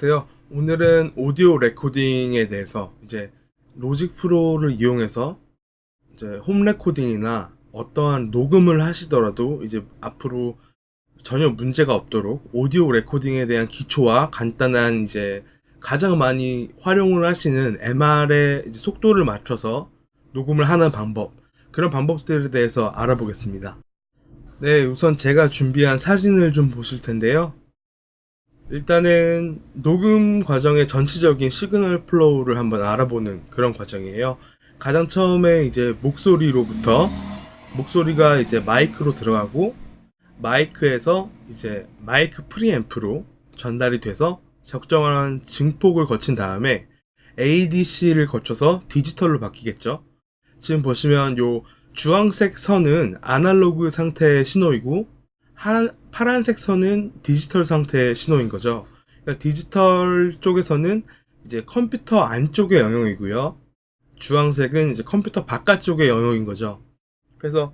네, 안녕하세요. 오늘은 오디오 레코딩에 대해서 이제 로직 프로를 이용해서 이제 홈 레코딩이나 어떠한 녹음을 하시더라도 이제 앞으로 전혀 문제가 없도록 오디오 레코딩에 대한 기초와 간단한 이제 가장 많이 활용을 하시는 MR의 속도를 맞춰서 녹음을 하는 방법 그런 방법들에 대해서 알아보겠습니다. 네, 우선 제가 준비한 사진을 좀 보실 텐데요. 일단은 녹음 과정의 전체적인 시그널 플로우를 한번 알아보는 그런 과정이에요. 가장 처음에 이제 목소리로부터 목소리가 이제 마이크로 들어가고 마이크에서 이제 마이크 프리앰프로 전달이 돼서 적정한 증폭을 거친 다음에 ADC를 거쳐서 디지털로 바뀌겠죠. 지금 보시면 요 주황색 선은 아날로그 상태의 신호이고 하, 파란색 선은 디지털 상태의 신호인 거죠. 그러니까 디지털 쪽에서는 이제 컴퓨터 안쪽의 영역이고요. 주황색은 이제 컴퓨터 바깥쪽의 영역인 거죠. 그래서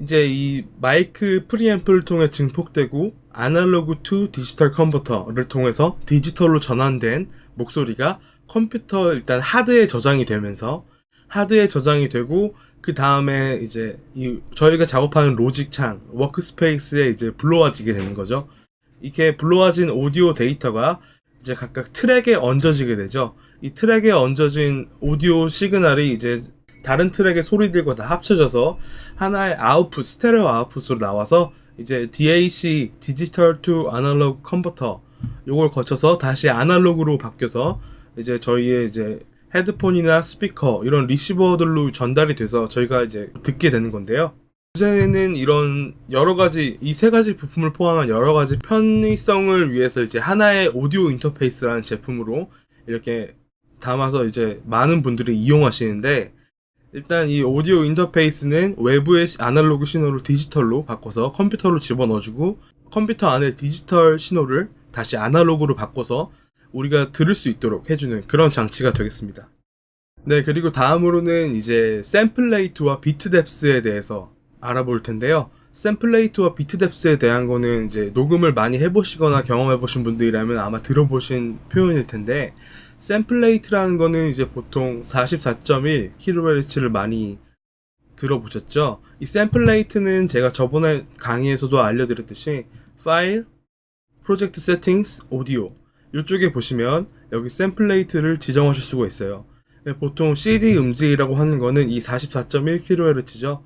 이제 이 마이크 프리앰프를 통해 증폭되고 아날로그 투 디지털 컨버터를 통해서 디지털로 전환된 목소리가 컴퓨터 일단 하드에 저장이 되면서 하드에 저장이 되고 그 다음에 이제 이 저희가 작업하는 로직 창 워크스페이스에 이제 불러와지게 되는 거죠. 이렇게 불러와진 오디오 데이터가 이제 각각 트랙에 얹어지게 되죠. 이 트랙에 얹어진 오디오 시그널이 이제 다른 트랙의 소리들과 다 합쳐져서 하나의 아웃풋, 스테레오 아웃풋으로 나와서 이제 DAC, 디지털 투 아날로그 컨버터 요걸 거쳐서 다시 아날로그로 바뀌어서 이제 저희의 이제 헤드폰이나 스피커 이런 리시버들로 전달이 돼서 저희가 이제 듣게 되는 건데요. 요새는 이런 여러 가지 이 세 가지 부품을 포함한 여러 가지 편의성을 위해서 이제 하나의 오디오 인터페이스라는 제품으로 이렇게 담아서 이제 많은 분들이 이용하시는데 일단 이 오디오 인터페이스는 외부의 시- 아날로그 신호를 디지털로 바꿔서 컴퓨터로 집어넣어주고 컴퓨터 안에 디지털 신호를 다시 아날로그로 바꿔서 우리가 들을 수 있도록 해주는 그런 장치가 되겠습니다. 네, 그리고 다음으로는 이제 샘플레이트와 비트 뎁스에 대해서 알아볼 텐데요. 샘플레이트와 비트 뎁스에 대한 거는 이제 녹음을 많이 해보시거나 경험해보신 분들이라면 아마 들어보신 표현일 텐데, 샘플레이트라는 거는 이제 보통 44.1kHz를 많이 들어보셨죠? 이 샘플레이트는 제가 저번에 강의에서도 알려드렸듯이 파일, 프로젝트 세팅스, 오디오 이쪽에 보시면 여기 샘플레이트를 지정하실 수가 있어요. 네, 보통 CD 음질이라고 하는 거는 이 44.1kHz죠.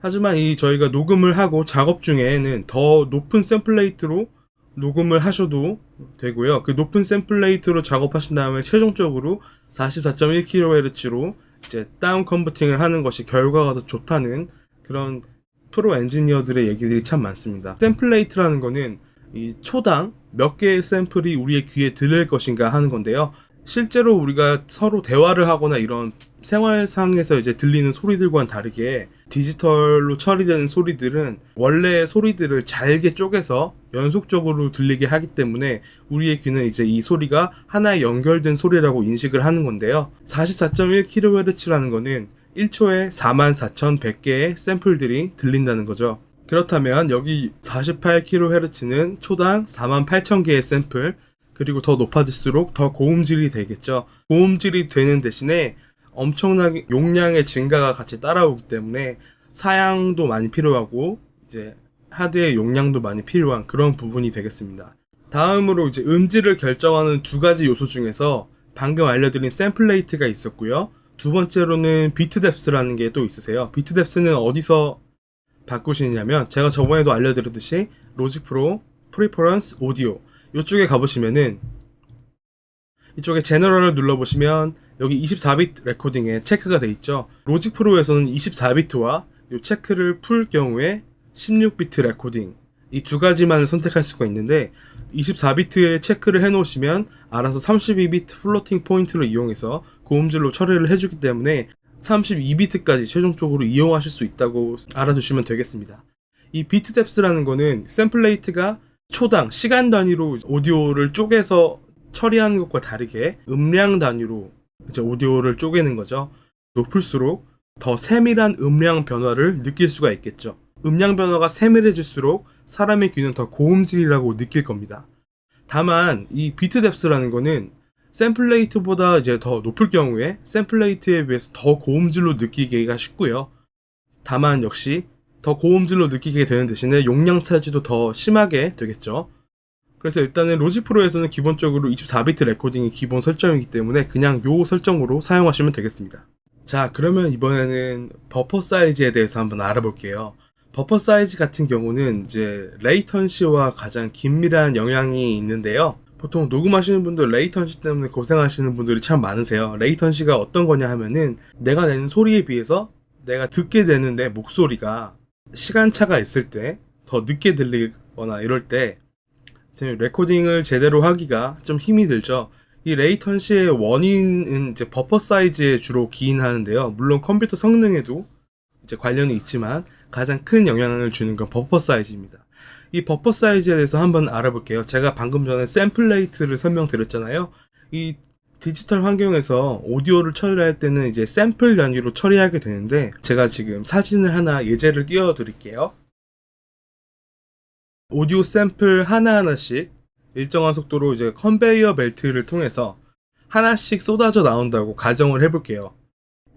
하지만 이 저희가 녹음을 하고 작업 중에는 더 높은 샘플레이트로 녹음을 하셔도 되고요. 그 높은 샘플레이트로 작업하신 다음에 최종적으로 44.1kHz로 이제 다운 컨버팅을 하는 것이 결과가 더 좋다는 그런 프로 엔지니어들의 얘기들이 참 많습니다. 샘플레이트라는 거는 이 초당 몇 개의 샘플이 우리의 귀에 들릴 것인가 하는 건데요. 실제로 우리가 서로 대화를 하거나 이런 생활상에서 이제 들리는 소리들과는 다르게 디지털로 처리되는 소리들은 원래 소리들을 잘게 쪼개서 연속적으로 들리게 하기 때문에 우리의 귀는 이제 이 소리가 하나의 연결된 소리라고 인식을 하는 건데요. 44.1kHz라는 거는 1초에 44,100개의 샘플들이 들린다는 거죠. 그렇다면 여기 48kHz는 초당 48,000개의 샘플 그리고 더 높아질수록 더 고음질이 되겠죠. 고음질이 되는 대신에 엄청나게 용량의 증가가 같이 따라오기 때문에 사양도 많이 필요하고 이제 하드의 용량도 많이 필요한 그런 부분이 되겠습니다. 다음으로 이제 음질을 결정하는 두 가지 요소 중에서 방금 알려드린 샘플레이트가 있었고요. 두 번째로는 비트 뎁스라는 게 또 있으세요. 비트 뎁스는 어디서 바꾸시냐면 제가 저번에도 알려드렸듯이 로직 프로 프리퍼런스 오디오 이쪽에 가보시면은 이쪽에 제너럴을 눌러보시면 여기 24비트 레코딩에 체크가 돼 있죠. 로직 프로에서는 24비트와 이 체크를 풀 경우에 16비트 레코딩 이 두 가지만을 선택할 수가 있는데 24비트에 체크를 해 놓으시면 알아서 32비트 플로팅 포인트를 이용해서 고음질로 처리를 해주기 때문에 32비트까지 최종적으로 이용하실 수 있다고 알아두시면 되겠습니다. 이 비트 뎁스라는 거는 샘플레이트가 초당 시간 단위로 오디오를 쪼개서 처리하는 것과 다르게 음량 단위로 이제 오디오를 쪼개는 거죠. 높을수록 더 세밀한 음량 변화를 느낄 수가 있겠죠. 음량 변화가 세밀해질수록 사람의 귀는 더 고음질이라고 느낄 겁니다. 다만 이 비트 뎁스라는 거는 샘플 레이트보다 이제 더 높을 경우에 샘플 레이트에 비해서 더 고음질로 느끼기가 쉽고요. 다만 역시 더 고음질로 느끼게 되는 대신에 용량 차지도 더 심하게 되겠죠. 그래서 일단은 로직 프로에서는 기본적으로 24비트 레코딩이 기본 설정이기 때문에 그냥 요 설정으로 사용하시면 되겠습니다. 자, 그러면 이번에는 버퍼 사이즈에 대해서 한번 알아볼게요. 버퍼 사이즈 같은 경우는 이제 레이턴시와 가장 긴밀한 영향이 있는데요. 보통 녹음하시는 분들 레이턴시 때문에 고생하시는 분들이 참 많으세요. 레이턴시가 어떤 거냐 하면은 내가 내는 소리에 비해서 내가 듣게 되는 내 목소리가 시간차가 있을 때 더 늦게 들리거나 이럴 때 이제 레코딩을 제대로 하기가 좀 힘이 들죠. 이 레이턴시의 원인은 이제 버퍼 사이즈에 주로 기인하는데요. 물론 컴퓨터 성능에도 이제 관련이 있지만 가장 큰 영향을 주는 건 버퍼 사이즈입니다. 이 버퍼 사이즈에 대해서 한번 알아볼게요. 제가 방금 전에 샘플레이트를 설명드렸잖아요. 이 디지털 환경에서 오디오를 처리할 때는 이제 샘플 단위로 처리하게 되는데 제가 지금 사진을 하나 예제를 띄워 드릴게요. 오디오 샘플 하나하나씩 일정한 속도로 이제 컨베이어 벨트를 통해서 하나씩 쏟아져 나온다고 가정을 해볼게요.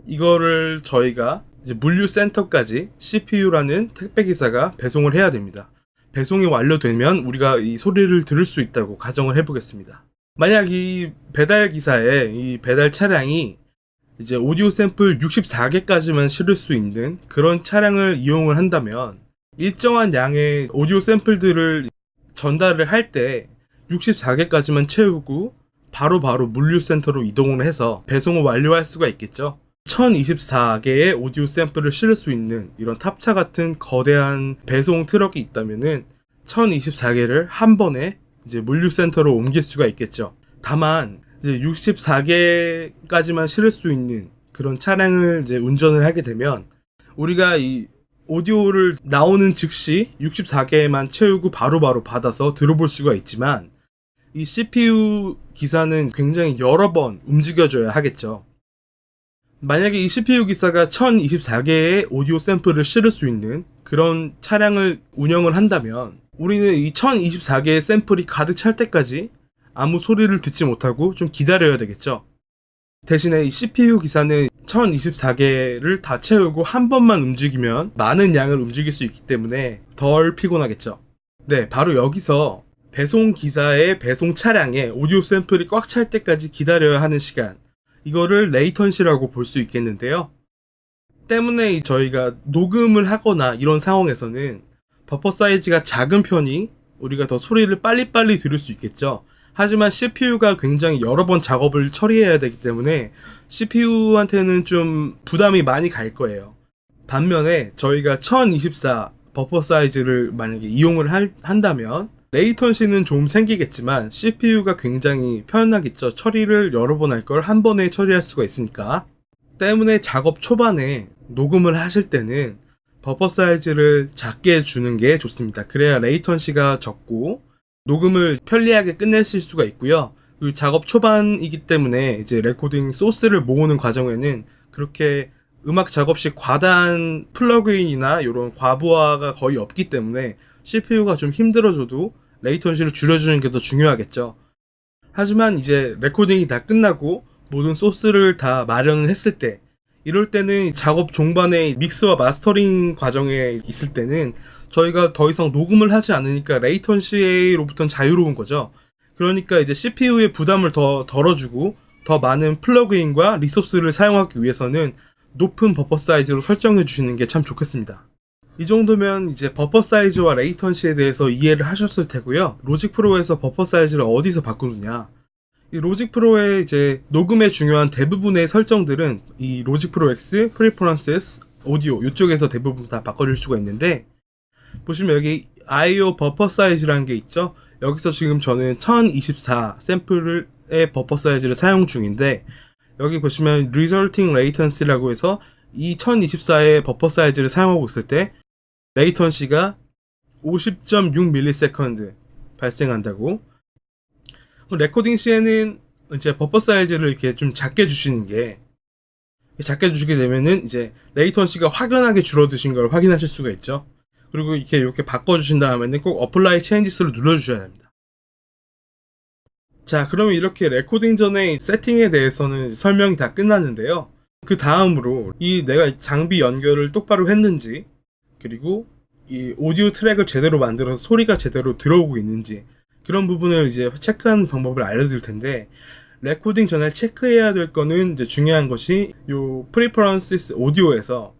이거를 저희가 이제 물류 센터까지 CPU라는 택배 기사가 배송을 해야 됩니다. 배송이 완료되면 우리가 이 소리를 들을 수 있다고 가정을 해보겠습니다. 만약 이 배달 기사에 이 배달 차량이 이제 오디오 샘플 64개까지만 실을 수 있는 그런 차량을 이용을 한다면 일정한 양의 오디오 샘플들을 전달을 할 때 64개까지만 채우고 바로바로 물류센터로 이동을 해서 배송을 완료할 수가 있겠죠. 1024개의 오디오 샘플을 실을 수 있는 이런 탑차 같은 거대한 배송 트럭이 있다면은 1024개를 한 번에 이제 물류센터로 옮길 수가 있겠죠. 다만 이제 64개까지만 실을 수 있는 그런 차량을 이제 운전을 하게 되면 우리가 이 오디오를 나오는 즉시 64개만 채우고 바로바로 받아서 들어볼 수가 있지만 이 CPU 기사는 굉장히 여러 번 움직여줘야 하겠죠. 만약에 이 CPU 기사가 1024개의 오디오 샘플을 실을 수 있는 그런 차량을 운영을 한다면 우리는 이 1024개의 샘플이 가득 찰 때까지 아무 소리를 듣지 못하고 좀 기다려야 되겠죠. 대신에 이 CPU 기사는 1024개를 다 채우고 한 번만 움직이면 많은 양을 움직일 수 있기 때문에 덜 피곤하겠죠. 네, 바로 여기서 배송 기사의 배송 차량에 오디오 샘플이 꽉 찰 때까지 기다려야 하는 시간. 이거를 레이턴시라고 볼 수 있겠는데요. 때문에 이 저희가 녹음을 하거나 이런 상황에서는 버퍼 사이즈가 작은 편이 우리가 더 소리를 빨리빨리 들을 수 있겠죠. 하지만 CPU가 굉장히 여러 번 작업을 처리해야 되기 때문에 CPU한테는 좀 부담이 많이 갈 거예요. 반면에 저희가 1024 버퍼 사이즈를 만약에 이용을 할- 한다면 레이턴시는 좀 생기겠지만 CPU가 굉장히 편하겠죠. 처리를 여러 번 할 걸 한 번에 처리할 수가 있으니까. 때문에 작업 초반에 녹음을 하실 때는 버퍼 사이즈를 작게 주는 게 좋습니다. 그래야 레이턴시가 적고 녹음을 편리하게 끝내실 수가 있고요. 그리고 작업 초반이기 때문에 이제 레코딩 소스를 모으는 과정에는 그렇게 음악 작업 시 과다한 플러그인이나 이런 과부하가 거의 없기 때문에 CPU가 좀 힘들어져도 레이턴시를 줄여주는 게 더 중요하겠죠. 하지만 이제 레코딩이 다 끝나고 모든 소스를 다 마련을 했을 때 이럴 때는 작업 종반에 믹스와 마스터링 과정에 있을 때는 저희가 더 이상 녹음을 하지 않으니까 레이턴시로부터는 자유로운 거죠. 그러니까 이제 CPU의 부담을 더 덜어주고 더 많은 플러그인과 리소스를 사용하기 위해서는 높은 버퍼 사이즈로 설정해 주시는 게 참 좋겠습니다. 이 정도면 이제 버퍼 사이즈와 레이턴시에 대해서 이해를 하셨을 테고요. 로직 프로에서 버퍼 사이즈를 어디서 바꾸느냐? 이 로직 프로의 이제 녹음에 중요한 대부분의 설정들은 이 로직 프로 X, 프리퍼런스, 오디오 이쪽에서 대부분 다 바꿔줄 수가 있는데 보시면 여기 IO 버퍼 사이즈라는 게 있죠. 여기서 지금 저는 1024 샘플의 버퍼 사이즈를 사용 중인데 여기 보시면 resulting latency라고 해서 이 1024의 버퍼 사이즈를 사용하고 있을 때 레이턴시가 50.6ms 발생한다고 레코딩 시에는 이제 버퍼 사이즈를 이렇게 좀 작게 주시는 게 작게 주시게 되면은 이제 레이턴시가 확연하게 줄어드신 걸 확인하실 수가 있죠. 그리고 이렇게 이렇게 바꿔주신 다음에는 꼭 어플라이 체인지스를 눌러주셔야 됩니다. 자, 그러면 이렇게 레코딩 전에 세팅에 대해서는 설명이 다 끝났는데요. 그 다음으로 이 내가 장비 연결을 똑바로 했는지, 그리고 이 오디오 트랙을 제대로 만들어서 소리가 제대로 들어오고 있는지, 그런 부분을 이제 체크하는 방법을 알려드릴 텐데, 레코딩 전에 체크해야 될 거는 이제 중요한 것이 요 프리퍼런시스 오디오에서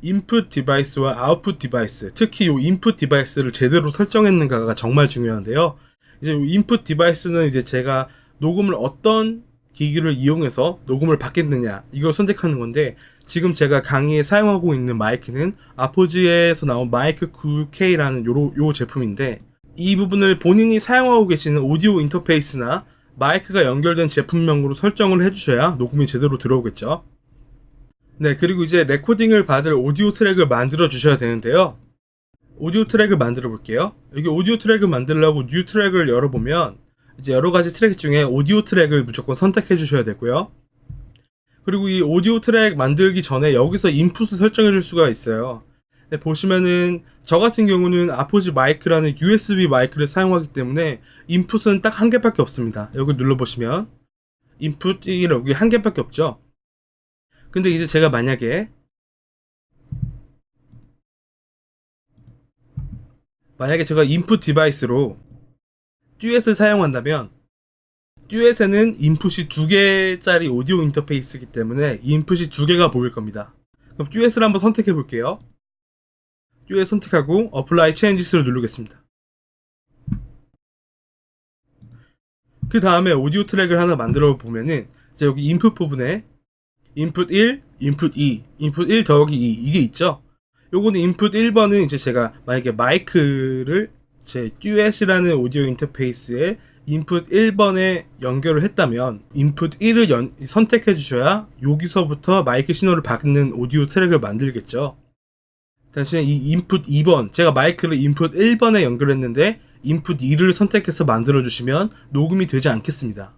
인풋 디바이스와 아웃풋 디바이스, 특히 요 인풋 디바이스를 제대로 설정했는가가 정말 중요한데요. 이제 요 인풋 디바이스는 이제 제가 녹음을 어떤 기기를 이용해서 녹음을 받겠느냐 이걸 선택하는 건데 지금 제가 강의에 사용하고 있는 마이크는 아포지에서 나온 마이크 9K라는 요, 요 제품인데 이 부분을 본인이 사용하고 계시는 오디오 인터페이스나 마이크가 연결된 제품명으로 설정을 해주셔야 녹음이 제대로 들어오겠죠. 네, 그리고 이제 레코딩을 받을 오디오 트랙을 만들어 주셔야 되는데요. 오디오 트랙을 만들어 볼게요. 여기 오디오 트랙을 만들려고 뉴 트랙을 열어보면 이제 여러 가지 트랙 중에 오디오 트랙을 무조건 선택해 주셔야 되고요. 그리고 이 오디오 트랙 만들기 전에 여기서 인풋을 설정해 줄 수가 있어요. 네, 보시면은 저 같은 경우는 아포지 마이크라는 USB 마이크를 사용하기 때문에 인풋은 딱 한 개밖에 없습니다. 여기 눌러보시면 인풋이 여기 한 개밖에 없죠. 근데 이제 제가 만약에 만약에 제가 인풋 디바이스로 듀엣을 사용한다면 듀엣에는 인풋이 두 개짜리 오디오 인터페이스이기 때문에 인풋이 두 개가 보일 겁니다. 그럼 듀엣을 한번 선택해 볼게요. 듀엣 선택하고 Apply Changes를 누르겠습니다. 그 다음에 오디오 트랙을 하나 만들어 보면은 이제 여기 인풋 부분에 인풋 1, 인풋 2, 인풋 1 더하기 2 이게 있죠. 요거는 인풋 1번은 이제 제가 만약에 마이크를 제 듀엣이라는 오디오 인터페이스에 인풋 1번에 연결을 했다면 인풋 1을 연- 선택해 주셔야 여기서부터 마이크 신호를 받는 오디오 트랙을 만들겠죠. 대신에 이 인풋 2번 제가 마이크를 인풋 1번에 연결했는데 인풋 2를 선택해서 만들어 주시면 녹음이 되지 않겠습니다.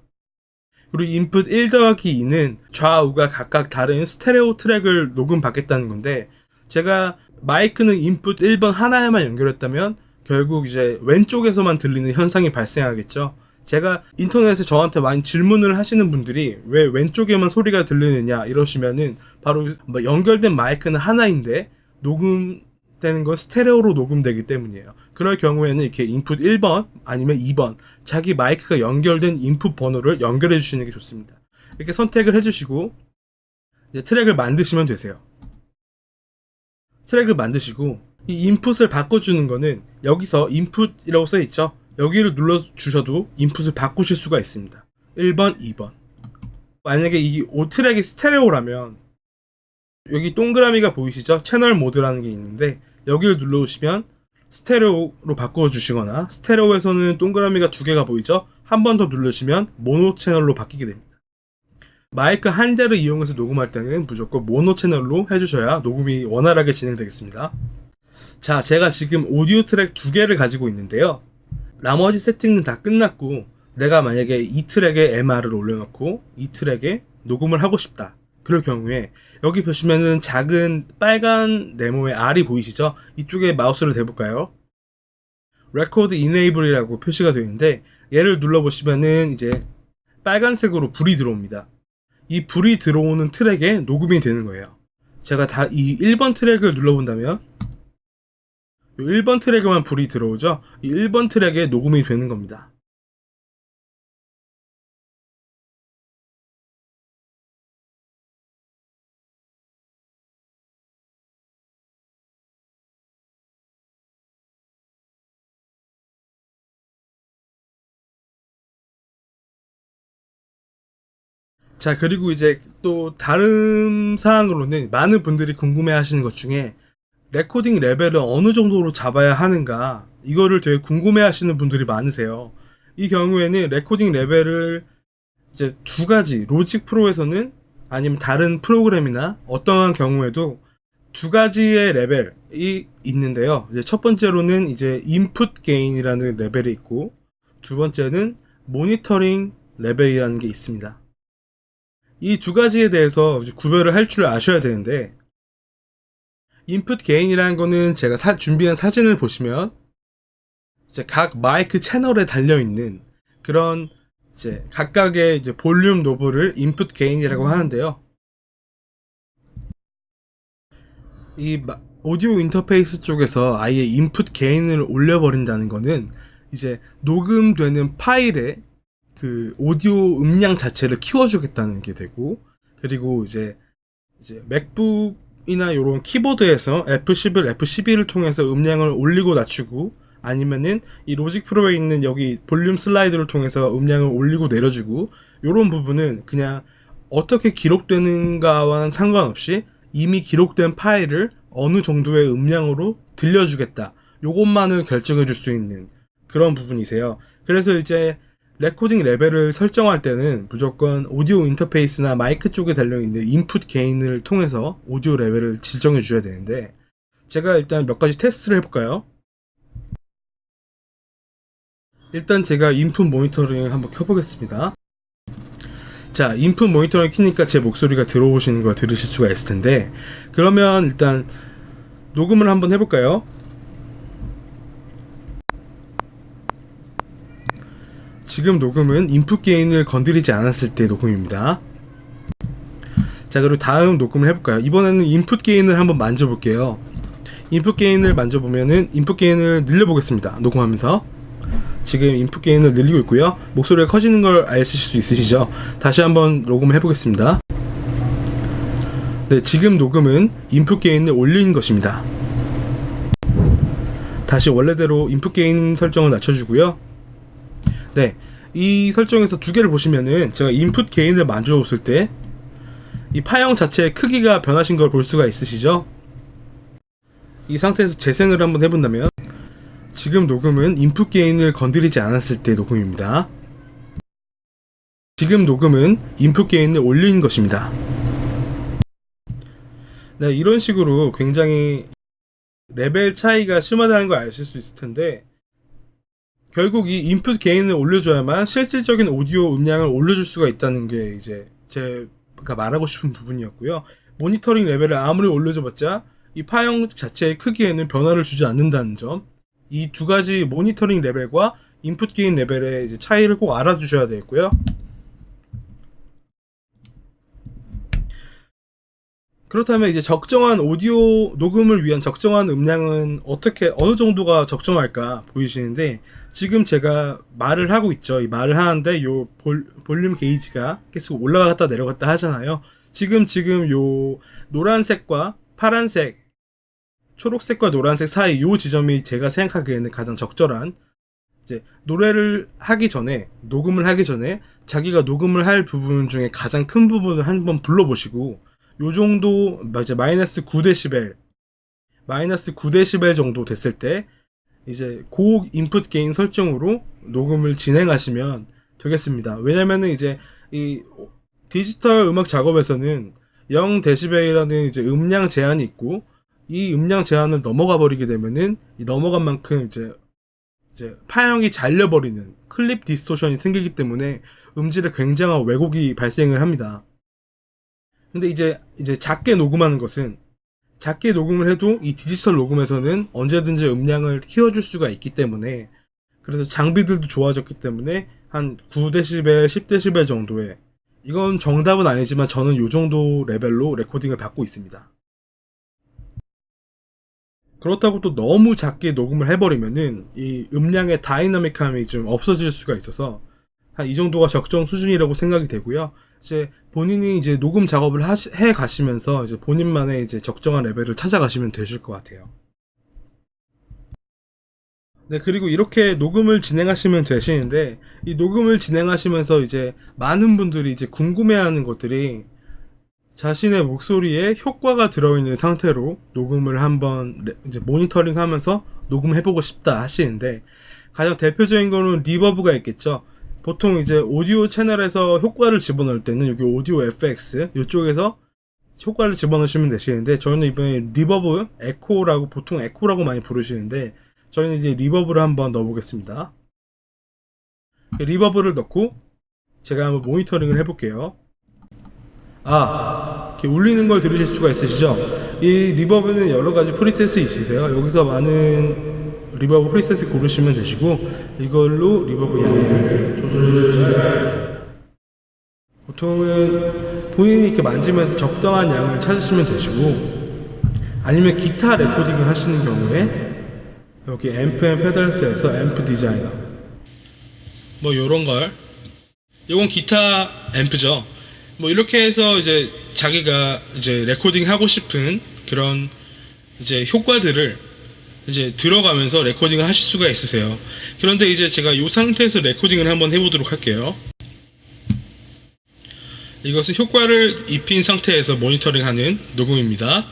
그리고 인풋 1 더하기 2는 좌우가 각각 다른 스테레오 트랙을 녹음 받겠다는 건데 제가 마이크는 인풋 1번 하나에만 연결했다면 결국 이제 왼쪽에서만 들리는 현상이 발생하겠죠. 제가 인터넷에 저한테 많이 질문을 하시는 분들이 왜 왼쪽에만 소리가 들리느냐 이러시면은 바로 뭐 연결된 마이크는 하나인데 녹음되는 건 스테레오로 녹음되기 때문이에요. 그럴 경우에는 이렇게 인풋 1번 아니면 2번 자기 마이크가 연결된 인풋 번호를 연결해 주시는 게 좋습니다. 이렇게 선택을 해주시고 트랙을 만드시면 되세요. 트랙을 만드시고 이 인풋을 바꿔주는 거는 여기서 인풋이라고 써 있죠. 여기를 눌러 주셔도 인풋을 바꾸실 수가 있습니다. 1번, 2번. 만약에 이오 트랙이 스테레오라면 여기 동그라미가 보이시죠? 채널 모드라는 게 있는데 여기를 눌러 주시면 스테레오로 바꿔주시거나 스테레오에서는 동그라미가 두 개가 보이죠? 한 번 더 누르시면 모노 채널로 바뀌게 됩니다. 마이크 한 대를 이용해서 녹음할 때는 무조건 모노 채널로 해주셔야 녹음이 원활하게 진행되겠습니다. 자, 제가 지금 오디오 트랙 두 개를 가지고 있는데요. 나머지 세팅은 다 끝났고, 내가 만약에 이 트랙에 MR을 올려놓고, 이 트랙에 녹음을 하고 싶다. 그럴 경우에, 여기 보시면은 작은 빨간 네모의 R이 보이시죠? 이쪽에 마우스를 대볼까요? Record Enable이라고 표시가 되어 있는데, 얘를 눌러보시면은 이제 빨간색으로 불이 들어옵니다. 이 불이 들어오는 트랙에 녹음이 되는 거예요. 제가 다 이 1번 트랙을 눌러본다면, 이 1번 트랙에만 불이 들어오죠? 이 1번 트랙에 녹음이 되는 겁니다. 자, 그리고 이제 또 다른 사항으로는 많은 분들이 궁금해 하시는 것 중에 레코딩 레벨을 어느 정도로 잡아야 하는가 이거를 되게 궁금해 하시는 분들이 많으세요. 이 경우에는 레코딩 레벨을 이제 두 가지 로직 프로에서는 아니면 다른 프로그램이나 어떠한 경우에도 두 가지의 레벨이 있는데요. 이제 첫 번째로는 이제 인풋 게인이라는 레벨이 있고 두 번째는 모니터링 레벨이라는 게 있습니다. 이 두 가지에 대해서 구별을 할 줄 아셔야 되는데 인풋 게인이라는 거는 제가 사- 준비한 사진을 보시면 이제 각 마이크 채널에 달려 있는 그런 이제 각각의 이제 볼륨 노브를 인풋 게인이라고 하는데요. 이 마- 오디오 인터페이스 쪽에서 아예 인풋 게인을 올려버린다는 거는 이제 녹음되는 파일에 그 오디오 음량 자체를 키워주겠다는 게 되고 그리고 이제 이제 맥북 이나 이런 키보드에서 F11, F12를 통해서 음량을 올리고 낮추고 아니면은 이 로직 프로에 있는 여기 볼륨 슬라이드를 통해서 음량을 올리고 내려주고 이런 부분은 그냥 어떻게 기록되는가와는 상관없이 이미 기록된 파일을 어느 정도의 음량으로 들려주겠다. 요것만을 결정해 줄 수 있는 그런 부분이세요. 그래서 이제 레코딩 레벨을 설정할 때는 무조건 오디오 인터페이스나 마이크 쪽에 달려있는 인풋 게인을 통해서 오디오 레벨을 지정해 줘야 되는데 제가 일단 몇 가지 테스트를 해볼까요? 일단 제가 인풋 모니터링을 한번 켜보겠습니다. 자, 인풋 모니터링 키니까 제 목소리가 들어오시는 걸 들으실 수가 있을 텐데 그러면 일단 녹음을 한번 해볼까요? 지금 녹음은 인풋 게인을 건드리지 않았을 때 녹음입니다. 자, 그리고 다음 녹음을 해볼까요? 이번에는 인풋 게인을 한번 만져볼게요. 인풋 게인을 만져보면은 인풋 게인을 늘려보겠습니다. 녹음하면서. 지금 인풋 게인을 늘리고 있고요. 목소리가 커지는 걸 아실 수 있으시죠? 다시 한번 녹음을 해보겠습니다. 네, 지금 녹음은 인풋 게인을 올린 것입니다. 다시 원래대로 인풋 게인 설정을 낮춰주고요. 네, 이 설정에서 두 개를 보시면은 제가 인풋 게인을 만져줬을 때 이 파형 자체의 크기가 변하신 걸 볼 수가 있으시죠? 이 상태에서 재생을 한번 해본다면 지금 녹음은 인풋 게인을 건드리지 않았을 때 녹음입니다. 지금 녹음은 인풋 게인을 올린 것입니다. 네, 이런 식으로 굉장히 레벨 차이가 심하다는 걸 아실 수 있을 텐데 결국 이 인풋 게인을 올려줘야만 실질적인 오디오 음량을 올려줄 수가 있다는 게 이제 제가 말하고 싶은 부분이었고요. 모니터링 레벨을 아무리 올려줘봤자 이 파형 자체의 크기에는 변화를 주지 않는다는 점. 이 두 가지 모니터링 레벨과 인풋 게인 레벨의 차이를 꼭 알아두셔야 되겠고요. 그렇다면 이제 적정한 오디오 녹음을 위한 적정한 음량은 어떻게 어느 정도가 적정할까 보이시는데 지금 제가 말을 하고 있죠. 이 말을 하는데 요 볼, 볼륨 게이지가 계속 올라갔다 내려갔다 하잖아요. 지금 지금 요 노란색과 파란색 초록색과 노란색 사이 요 지점이 제가 생각하기에는 가장 적절한 이제 노래를 하기 전에 녹음을 하기 전에 자기가 녹음을 할 부분 중에 가장 큰 부분을 한번 불러보시고 요 정도 이제 마이너스 9데시벨 마이너스 9데시벨 정도 됐을 때 이제 고 인풋 게인 설정으로 녹음을 진행하시면 되겠습니다. 왜냐면은 이제 이 디지털 음악 작업에서는 0데시벨이라는 이제 음량 제한이 있고 이 음량 제한을 넘어가 버리게 되면은 이 넘어간 만큼 이제 이제 파형이 잘려 버리는 클립 디스토션이 생기기 때문에 음질에 굉장한 왜곡이 발생을 합니다. 근데 이제 이제 작게 녹음하는 것은 작게 녹음을 해도 이 디지털 녹음에서는 언제든지 음량을 키워줄 수가 있기 때문에 그래서 장비들도 좋아졌기 때문에 한 9데시벨, 10데시벨 정도의 이건 정답은 아니지만 저는 요 정도 레벨로 레코딩을 받고 있습니다. 그렇다고 또 너무 작게 녹음을 해버리면은 이 음량의 다이나믹함이 좀 없어질 수가 있어서 한 이 정도가 적정 수준이라고 생각이 되고요. 이제 본인이 이제 녹음 작업을 하시, 해 가시면서 이제 본인만의 이제 적정한 레벨을 찾아가시면 되실 것 같아요. 네, 그리고 이렇게 녹음을 진행하시면 되시는데, 이 녹음을 진행하시면서 이제 많은 분들이 이제 궁금해하는 것들이 자신의 목소리에 효과가 들어있는 상태로 녹음을 한번 레- 이제 모니터링 하면서 녹음해보고 싶다 하시는데, 가장 대표적인 거는 리버브가 있겠죠. 보통 이제 오디오 채널에서 효과를 집어넣을 때는 여기 오디오 FX 이쪽에서 효과를 집어넣으시면 되시는데 저희는 이번에 리버브 에코라고 보통 에코라고 많이 부르시는데 저희는 이제 리버브를 한번 넣어보겠습니다. 리버브를 넣고 제가 한번 모니터링을 해볼게요. 아, 이렇게 울리는 걸 들으실 수가 있으시죠? 이 리버브는 여러 가지 프리셋이 있으세요. 여기서 많은 리버브 프리셋을 고르시면 되시고 이걸로 리버브 양을 조절해 주시면 보통은 본인이 이렇게 만지면서 적당한 양을 찾으시면 되시고 아니면 기타 레코딩을 하시는 경우에 여기 앰프 앤 페달스에서 앰프 디자이너 뭐 요런 걸. 이건 기타 앰프죠. 뭐 이렇게 해서 이제 자기가 이제 레코딩 하고 싶은 그런 이제 효과들을 이제 들어가면서 레코딩을 하실 수가 있으세요 그런데 이제 제가 이 상태에서 레코딩을 한번 해보도록 할게요 이것은 효과를 입힌 상태에서 모니터링하는 녹음입니다.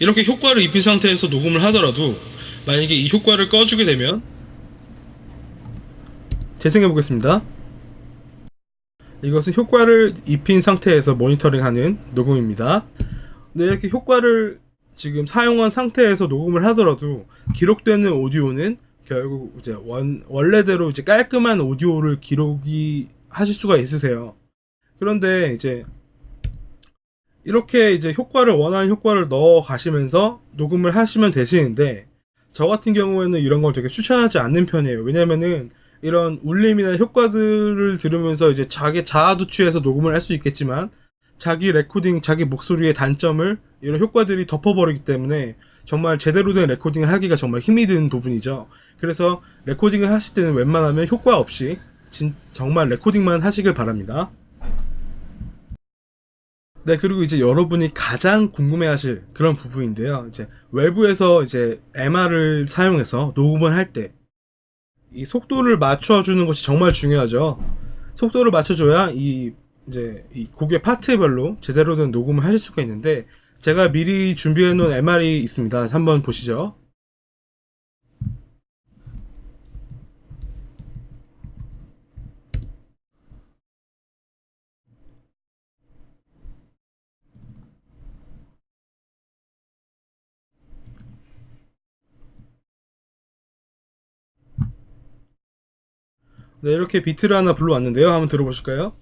이렇게 효과를 입힌 상태에서 녹음을 하더라도 만약에 이 효과를 꺼주게 되면 재생해 보겠습니다. 이것은 효과를 입힌 상태에서 모니터링하는 녹음입니다. 네, 이렇게 효과를 지금 사용한 상태에서 녹음을 하더라도 기록되는 오디오는 결국 이제 원, 원래대로 이제 깔끔한 오디오를 기록이 하실 수가 있으세요. 그런데 이제 이렇게 이제 효과를 원하는 효과를 넣어 가시면서 녹음을 하시면 되시는데 저 같은 경우에는 이런 걸 되게 추천하지 않는 편이에요. 왜냐면은 이런 울림이나 효과들을 들으면서 이제 자기 자아도 취해서 녹음을 할 수 있겠지만 자기 레코딩, 자기 목소리의 단점을 이런 효과들이 덮어버리기 때문에 정말 제대로 된 레코딩을 하기가 정말 힘이 드는 부분이죠. 그래서 레코딩을 하실 때는 웬만하면 효과 없이 진, 정말 레코딩만 하시길 바랍니다. 네, 그리고 이제 여러분이 가장 궁금해하실 그런 부분인데요. 이제 외부에서 이제 MR을 사용해서 녹음을 할 때 이 속도를 맞춰주는 것이 정말 중요하죠. 속도를 맞춰줘야 이 이제 이 곡의 파트별로 제대로 된 녹음을 하실 수가 있는데 제가 미리 준비해 놓은 MR이 있습니다. 한번 보시죠. 네, 이렇게 비트를 하나 불러왔는데요. 한번 들어보실까요?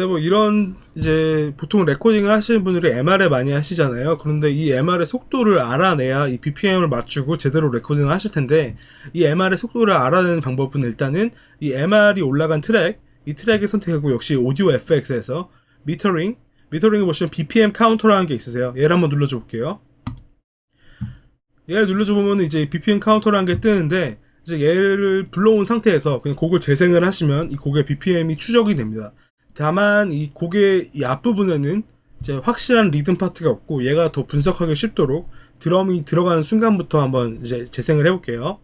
네, 뭐 이런 이제 보통 레코딩을 하시는 분들이 MR에 많이 하시잖아요. 그런데 이 MR의 속도를 알아내야 이 BPM을 맞추고 제대로 레코딩을 하실 텐데 이 MR의 속도를 알아내는 방법은 일단은 이 MR이 올라간 트랙, 이 트랙을 선택하고 역시 오디오 FX에서 미터링, 미터링을 보시면 BPM 카운터라는 게 있으세요. 얘를 한번 눌러줘 볼게요. 얘를 눌러줘 보면 이제 BPM 카운터라는 게 뜨는데 이제 얘를 불러온 상태에서 그냥 곡을 재생을 하시면 이 곡의 BPM이 추적이 됩니다. 다만 이 곡의 이 앞부분에는 이제 확실한 리듬 파트가 없고 얘가 더 분석하기 쉽도록 드럼이 들어가는 순간부터 한번 이제 재생을 해볼게요.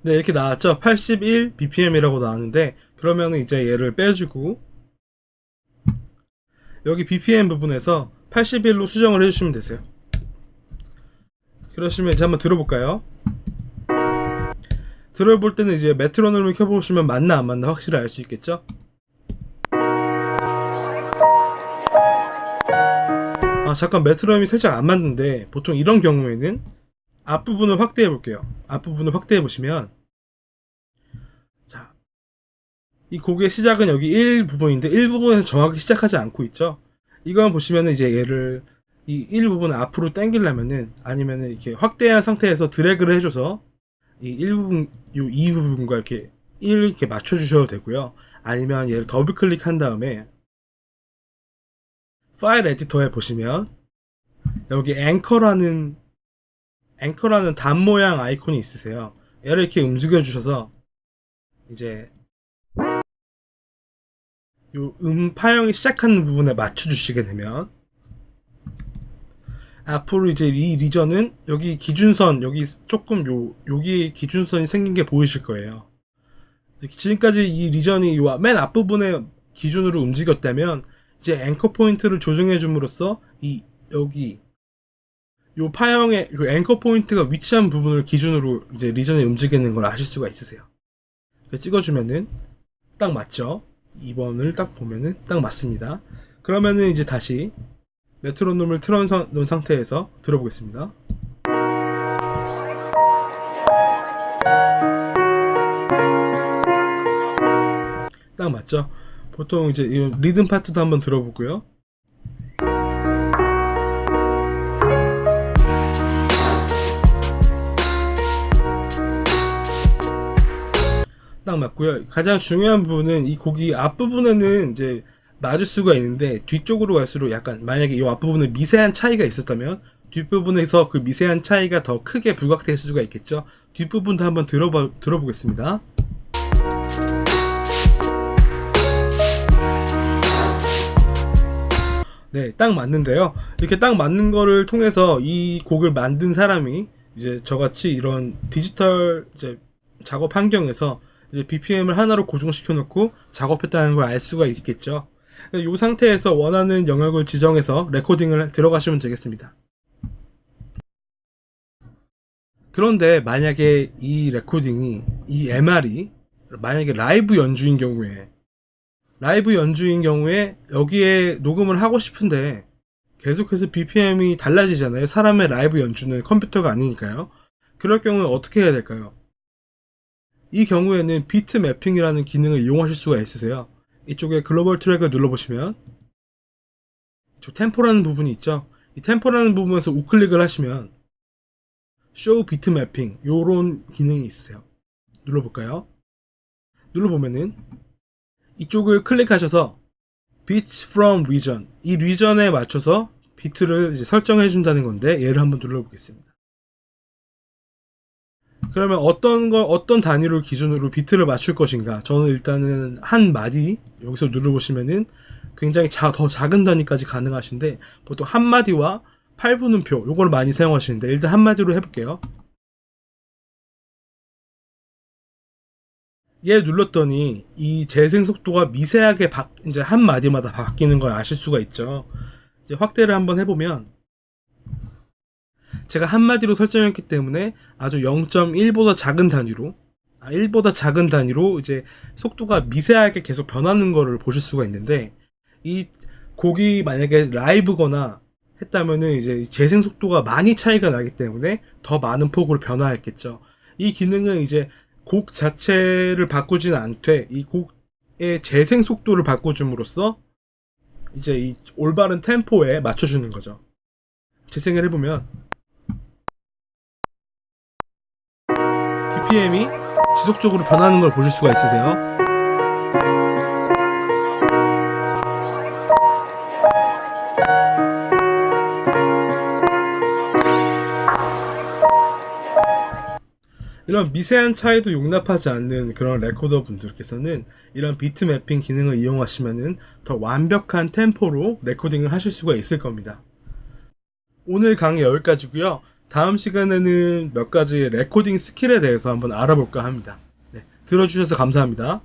네, 이렇게 나왔죠. 81 BPM이라고 나왔는데 그러면 이제 얘를 빼주고 여기 BPM 부분에서 81로 수정을 해주시면 되세요. 그러시면 이제 한번 들어볼까요? 들어볼 때는 이제 메트로놈을 켜보시면 맞나 안 맞나 확실히 알 수 있겠죠? 아 잠깐 메트로놈이 살짝 안 맞는데 보통 이런 경우에는 앞부분을 확대해 볼게요. 앞부분을 확대해 보시면 자, 이 곡의 시작은 여기 1 부분인데 1 부분에서 정확히 시작하지 않고 있죠. 이건 보시면은 이제 얘를 이1 부분을 앞으로 당기려면은 아니면은 이렇게 확대한 상태에서 드래그를 해줘서 이 1부분, 요 2부분과 이렇게 1 이렇게 맞춰주셔도 되고요. 아니면 얘를 더블 클릭한 다음에 파일 에디터에 보시면 여기 앵커라는 앵커라는 단 모양 아이콘이 있으세요. 얘를 이렇게 움직여 주셔서 이제 요 음 파형이 시작하는 부분에 맞춰 주시게 되면 앞으로 이제 이 리전은 여기 기준선 여기 조금 요 여기 기준선이 생긴 게 보이실 거예요. 지금까지 이 리전이 요 맨 앞부분에 기준으로 움직였다면 이제 앵커 포인트를 조정해 줌으로써 이 여기 요 파형의 그 앵커 포인트가 위치한 부분을 기준으로 이제 리전이 움직이는 걸 아실 수가 있으세요. 찍어주면은 딱 맞죠? 2번을 딱 보면은 딱 맞습니다. 그러면은 이제 다시 메트로놈을 틀어놓은 상태에서 들어보겠습니다. 딱 맞죠? 보통 이제 이 리듬 파트도 한번 들어보고요. 딱 맞고요. 가장 중요한 부분은 이 곡이 앞부분에는 이제 맞을 수가 있는데 뒤쪽으로 갈수록 약간 만약에 이 앞부분에 미세한 차이가 있었다면 뒷부분에서 그 미세한 차이가 더 크게 부각될 수가 있겠죠. 뒷부분도 한번 들어봐, 들어보겠습니다. 네, 딱 맞는데요. 이렇게 딱 맞는 거를 통해서 이 곡을 만든 사람이 이제 저같이 이런 디지털 이제 작업 환경에서 이제 BPM을 하나로 고정시켜 놓고 작업했다는 걸 알 수가 있겠죠. 이 상태에서 원하는 영역을 지정해서 레코딩을 들어가시면 되겠습니다. 그런데 만약에 이 레코딩이 이 MR이 만약에 라이브 연주인 경우에 라이브 연주인 경우에 여기에 녹음을 하고 싶은데 계속해서 BPM이 달라지잖아요. 사람의 라이브 연주는 컴퓨터가 아니니까요. 그럴 경우에 어떻게 해야 될까요? 이 경우에는 비트 매핑이라는 기능을 이용하실 수가 있으세요. 이쪽에 글로벌 트랙을 눌러보시면 저 템포라는 부분이 있죠. 이 템포라는 부분에서 우클릭을 하시면 쇼 비트 매핑 요런 기능이 있으세요. 눌러볼까요? 눌러보면은 이쪽을 클릭하셔서 beats from region 이 리전에 맞춰서 비트를 설정해 준다는 건데 얘를 한번 눌러보겠습니다. 그러면 어떤 거 어떤 단위를 기준으로 비트를 맞출 것인가? 저는 일단은 한 마디 여기서 눌러보시면은 굉장히 자, 더 작은 단위까지 가능하신데 보통 한 마디와 8분음표 요걸 많이 사용하시는데 일단 한 마디로 해볼게요. 얘 눌렀더니 이 재생 속도가 미세하게 바, 이제 한 마디마다 바뀌는 걸 아실 수가 있죠. 이제 확대를 한번 해보면 제가 한 마디로 설정했기 때문에 아주 0.1보다 작은 단위로 아, 1보다 작은 단위로 이제 속도가 미세하게 계속 변하는 거를 보실 수가 있는데 이 곡이 만약에 라이브거나 했다면은 이제 재생 속도가 많이 차이가 나기 때문에 더 많은 폭으로 변화했겠죠. 이 기능은 이제 곡 자체를 바꾸지는 않되 이 곡의 재생 속도를 바꿔줌으로써 이제 이 올바른 템포에 맞춰주는 거죠. 재생을 해보면 BPM이 지속적으로 변하는 걸 보실 수가 있으세요. 이런 미세한 차이도 용납하지 않는 그런 레코더 분들께서는 이런 비트 매핑 기능을 이용하시면은 더 완벽한 템포로 레코딩을 하실 수가 있을 겁니다. 오늘 강의 여기까지고요. 다음 시간에는 몇 가지 레코딩 스킬에 대해서 한번 알아볼까 합니다. 네, 들어주셔서 감사합니다.